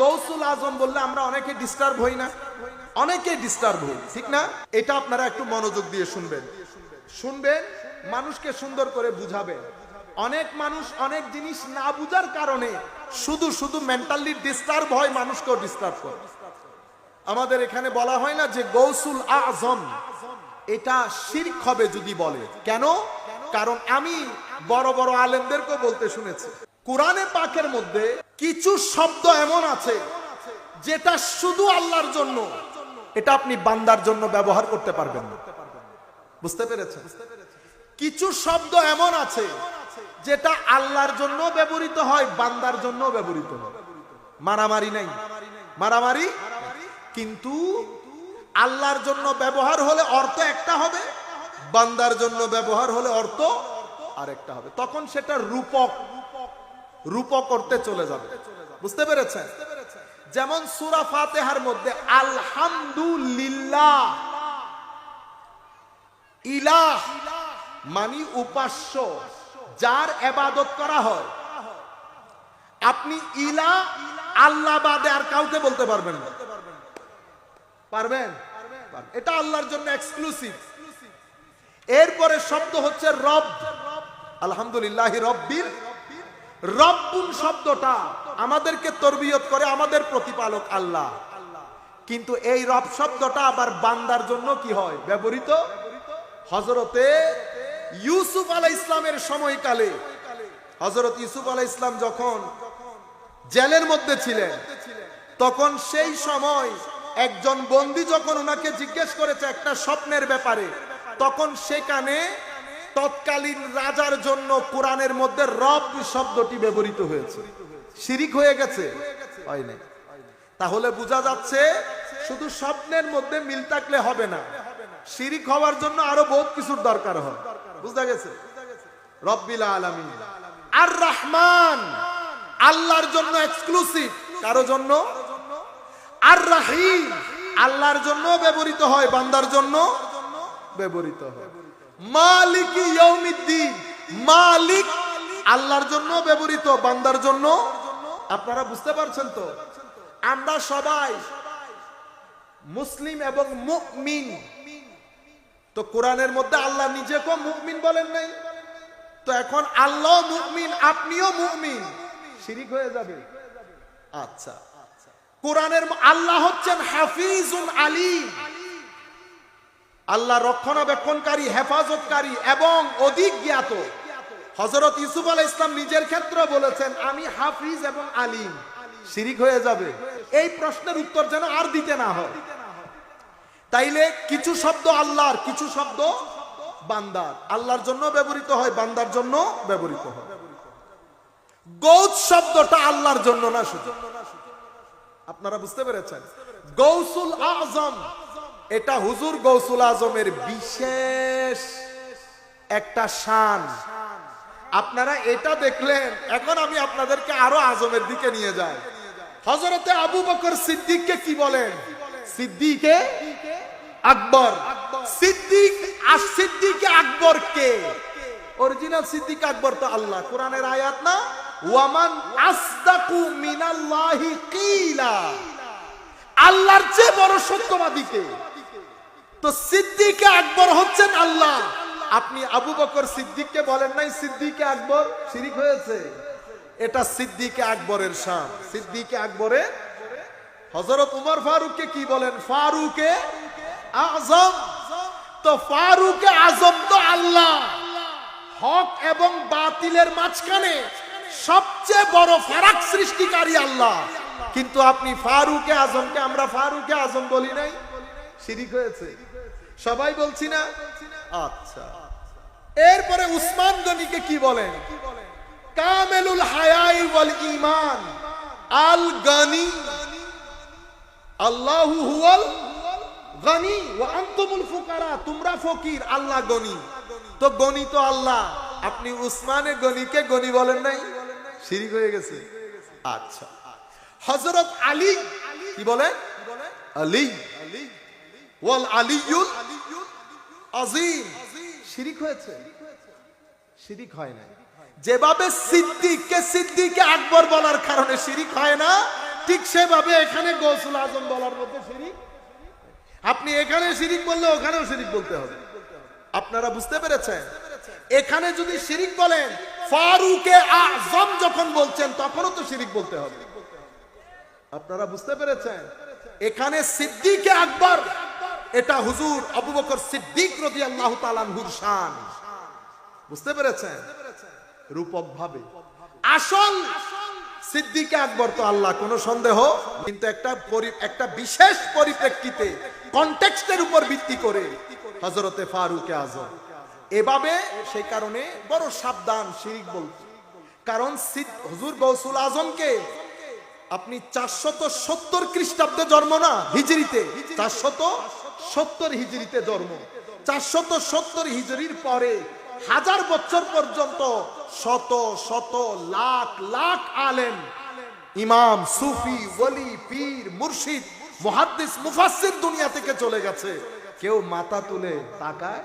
গৌসুল আজম বললে আমরা অনেকে ডিস্টার্ব হই না। অনেকে ডিস্টার্ব হই, ঠিক না? এটা আপনারা একটু মনোযোগ দিয়ে শুনবেন। শুনবেন, মানুষকে সুন্দর করে বুঝাবেন। অনেক মানুষ অনেক জিনিস না বুঝার কারণে শুধু শুধু মেন্টালি ডিস্টার্ব হয়, মানুষকেও ডিস্টার্ব করে। আমাদের এখানে বলা হয় না যে গৌসুল আজম, এটা শিরক হবে যদি বলে। কেন? কারণ আমি বড় বড় আলেমদেরকেও বলতে শুনেছি। কোরআনে পাকের মধ্যে কিছু শব্দ এমন আছে যেটা শুধু আল্লাহর জন্য। এটা আপনি বান্দার জন্য ব্যবহার করতে পারবেন বুঝতে পেরেছেন? কিছু শব্দ এমন আছে যেটা আল্লাহর জন্য ব্যবহৃত হয়, বান্দার জন্য ব্যবহৃত হয়। মারামারি নাই। মারামারি? কিন্তু আল্লাহর জন্য ব্যবহার হলে অর্থ একটা হবে, বান্দার জন্য ব্যবহার হলে অর্থ আরেকটা হবে। তখন সেটা রূপক। রূপক করতে চলে যাবে। বুঝতে পেরেছেন? যেমন সুরা ফাতেহার মধ্যে আলহামদুলিল্লাহ, ইলাহ মানি উপাস্য, যার এবাদত করা হয়। আপনি ইলা আল্লাহ বাদে আর কাউকে বলতে পারবেন না। পারবেন। এটা আল্লাহর জন্য এক্সক্লুসিভ এরপরে শব্দ হচ্ছে রব। আলহামদুলিল্লাহ রব্বির রব্বুন শব্দটা আমাদেরকে তরবিয়ত করে আমাদের প্রতিপালক আল্লাহ। কিন্তু এই রব শব্দটা আবার বান্দার জন্য কি হয়? ব্যবহৃত? হজরতে ইউসুফ আলাহ ইসলামের সময়কালে হজরত ইউসুফ আলাহ ইসলাম যখন জেলের মধ্যে ছিলেন, তখন সেই সময় একজন বন্দি যখন ওনাকে জিজ্ঞেস করেছে একটা স্বপ্নের ব্যাপারে, তখন সেখানে তৎকালীন রাজার জন্য কোরআনের মধ্যে রব শব্দটি ব্যবহৃত হয়েছে। শিরিক হয়ে গেছে? তাহলে বোঝা যাচ্ছে শুধু স্বপ্নের মধ্যে মিল থাকলে হবে না। শিরিক হওয়ার জন্য আরও বহুত কিছুর দরকার হয়। বুঝা গেছে? রব্বিল আলামিন। আর রহমান আল্লাহর জন্য এক্সক্লুসিভ কারও জন্য? আর রাহিম আল্লাহর জন্য ব্যবহৃত হয়। বান্দার জন্য ব্যবহৃত হয়। মালিক আল্লাহর জন্য ব্যবহৃত, বান্দার জন্য। আপনারা বুঝতে পারছেন তো? আমরা সবাই মুসলিম এবং মুমিন। তো কোরআনের মধ্যে আল্লাহ নিজেকেও মুমিন বলেন নাই? তো এখন আল্লাহ মুমিন, আপনিও মুমিন। শিরিক হয়ে যাবে? আচ্ছা। কোরআনের আল্লাহ হচ্ছেন হাফিজুন আলিম। আল্লাহ রক্ষণাবেক্ষণকারী, হেফাজতকারী এবং অধিক জ্ঞাত। হজরত ইউসুফ আলাহ ইসলাম নিজের ক্ষেত্রে বলেছেন, আমি হাফিজ এবং আলিম। শিরিক হয়ে যাবে? এই প্রশ্নের উত্তর যেন আর দিতে না হয়। তাইলে কিছু শব্দ আল্লাহর, কিছু শব্দ বান্দার। আল্লাহর জন্য ব্যবহৃত হয়, বান্দার জন্য ব্যবহৃত হয়। গৌত শব্দটা আল্লাহর জন্য না শুধু। আপনারা বুঝতে পেরেছেন? গৌসুল আজম এটা হুজুর গৌসুল আজমের বিশেষ একটা শান। আপনারা এটা দেখলেন, এখন আমি আপনাদেরকে আরও আজমের দিকে নিয়ে যাই। হজরতে আবু বকর সিদ্দিককে কি বলেন? সিদ্দিকে আকবর। সিদ্দিক আর সিদ্দিকে আকবর কে? অরিজিনাল সিদ্দিক আকবর তো আল্লাহ। কোরআনের আয়াত না? ওয়ামান আসদাকু মিনাল্লাহি কিলা। আল্লাহর চেয়ে বড় সত্যবাদী কে? তো সিদ্দিকে আকবর হচ্ছেন আল্লাহ। আপনি আবু বকর সিদ্দিককে বলেন নাই, সিদ্দিকে আকবর শিরিক হয়েছে? এটা সিদ্দিকে আকবরের শান। সিদ্দিকে আকবরের হজরত উমর ফারুককে কি বলেন? ফারুকে আজম তো ফারুকে আজম তো আল্লাহ। হক এবং বাতিলের মাঝখানে সবচেয়ে বড় ফারাক সৃষ্টিকারী আল্লাহ। কিন্তু আপনি ফারুকে আজমকে আমরা ফারুকে আজম বলি নাই। শিরিক হয়েছে। সবাই বলছি না? আচ্ছা। এরপরে উসমান গনিকে কি বলেন? কামেলুল হায়াই ওয়াল ঈমান। আল গনি। আল্লাহু হুয়াল ফুকারা। তোমরা ফকির, আল্লাহ গনি। তো গনি তো আল্লাহ। আপনি উসমানে গনিকে গনি বলেন নাই? শিরিক হয়ে গেছে। আচ্ছা। হযরত আলী কি বলেন? আলী। ওয়াল আলিয়ুল আজিম শিরিক হয়েছে? শিরিক হয় না যেভাবে সিদ্দিককে সিদ্দিকে আকবর বলার কারণে শিরিক হয় না ঠিক সেভাবে এখানে গৌসুল আজম বলার মধ্যে শিরিক। আপনি এখানে শিরিক বললে ওখানেও শিরিক বলতে হবে। আপনারা বুঝতে পেরেছেন? এখানে যদি শিরিক বলেন ফারুকে আজম যখন বলছেন তখনও তো শিরিক বলতে হবে। আপনারা বুঝতে পেরেছেন? এখানে সিদ্দিকে আকবর এটা হুজুর আবু বকর সিদ্দিক রদি আল্লাহ তালানহুর শান। বুঝতে পেরেছেন? রূপক ভাবে আসল সিদ্দিকে আকবর তো আল্লাহ সন্দেহ? কিন্তু একটা একটা বিশেষ পরিপ্রেক্ষিতে কনটেক্সটের উপর ভিত্তি করে হজরতে ফারুকে আজম। এভাবে সেই কারণে বড় সাবধান, শিরিক বলতে। কারণ হুজুর গৌসুল আজমকে আপনি চারশত সত্তর খ্রিস্টাব্দে জন্ম না? হিজড়িতে। চারশত সত্তর হিজড়িতে জন্ম। চারশত সত্তর হিজড়ির পরে হাজার বছর পর্যন্ত শত শত লাখ লাখ আলেম, ইমাম, সুফি, ওলি, পীর, মুর্শিদ, মুহাদ্দিস, মুফাসসির দুনিয়া থেকে চলে গেছে। কেউ মাথা তুলে তাকায়